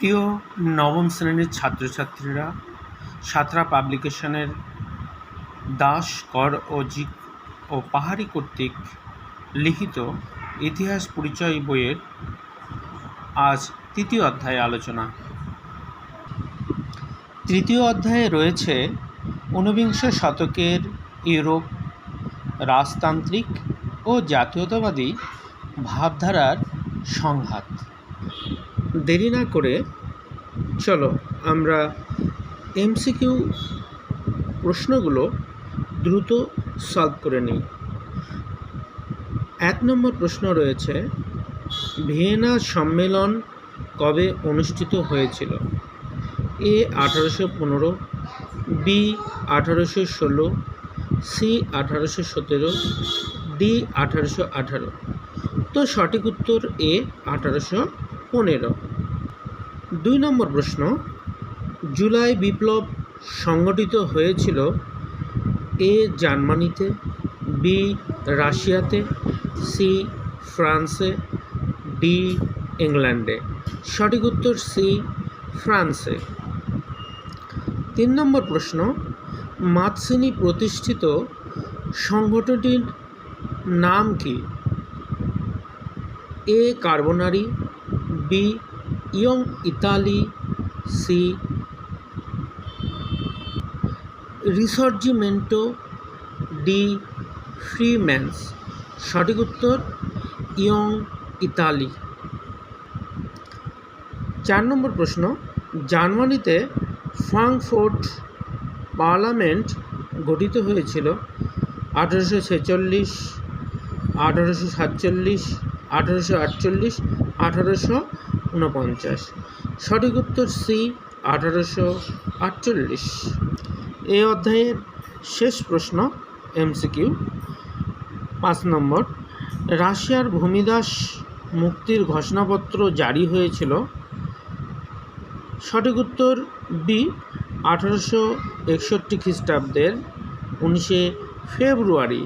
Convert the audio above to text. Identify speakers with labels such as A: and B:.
A: প্রিয় নবম শ্রেণির ছাত্রছাত্রীরা সাঁতরা পাবলিকেশনের দাস, কর ও জি ও পাহাড়ি কর্তৃক লিখিত ইতিহাস পরিচয় বইয়ের আজ তৃতীয় অধ্যায়ে আলোচনা। তৃতীয় অধ্যায়ে রয়েছে ঊনবিংশ শতকের ইউরোপ রাজতান্ত্রিক ও জাতীয়তাবাদী ভাবধারার সংঘাত। দেরি না করে চলো আমরা এমসিকিউ প্রশ্নগুলো দ্রুত সলভ করে নিই। এক নম্বর প্রশ্ন রয়েছে, ভিয়েনা সম্মেলন কবে অনুষ্ঠিত হয়েছিল? এ আঠারোশো পনেরো, বি আঠারোশো ষোলো, সি আঠারোশো সতেরো, ডি আঠারোশো আঠারো। তো সঠিক উত্তর এ আঠারোশো পনেরো। দুই নম্বর প্রশ্ন, জুলাই বিপ্লব সংগঠিত হয়েছিল এ জার্মানিতে, বি রাশিয়াতে, সি ফ্রান্সে, ডি ইংল্যান্ডে। সঠিক উত্তর সি ফ্রান্সে। তিন নম্বর প্রশ্ন, মাতসিনি প্রতিষ্ঠিত সংগঠনটির নাম কি? A Carbonari B, young Italy, C, Risorgimento D, freemans. সঠিক উত্তর, ইয়ং ইতালি। চার নম্বর প্রশ্ন, জার্মানিতে ফ্রাঙ্কফোর্ট পার্লামেন্ট গঠিত হয়েছিল আঠারোশো ছেচল্লিশ, আঠারোশো সাতচল্লিশ আঠারোশো আটচল্লিশ, আঠারোশো ঊনপঞ্চাশ সঠিক উত্তর সি, আঠারোশো আটচল্লিশ। এই অধ্যায়ের শেষ প্রশ্ন এমসিকিউ পাঁচ নম্বর, রাশিয়ার ভূমিদাস মুক্তির ঘোষণাপত্র জারি হয়েছিল। সঠিক উত্তর বি, আঠারোশো একষট্টি খ্রিস্টাব্দের উনিশে ফেব্রুয়ারি।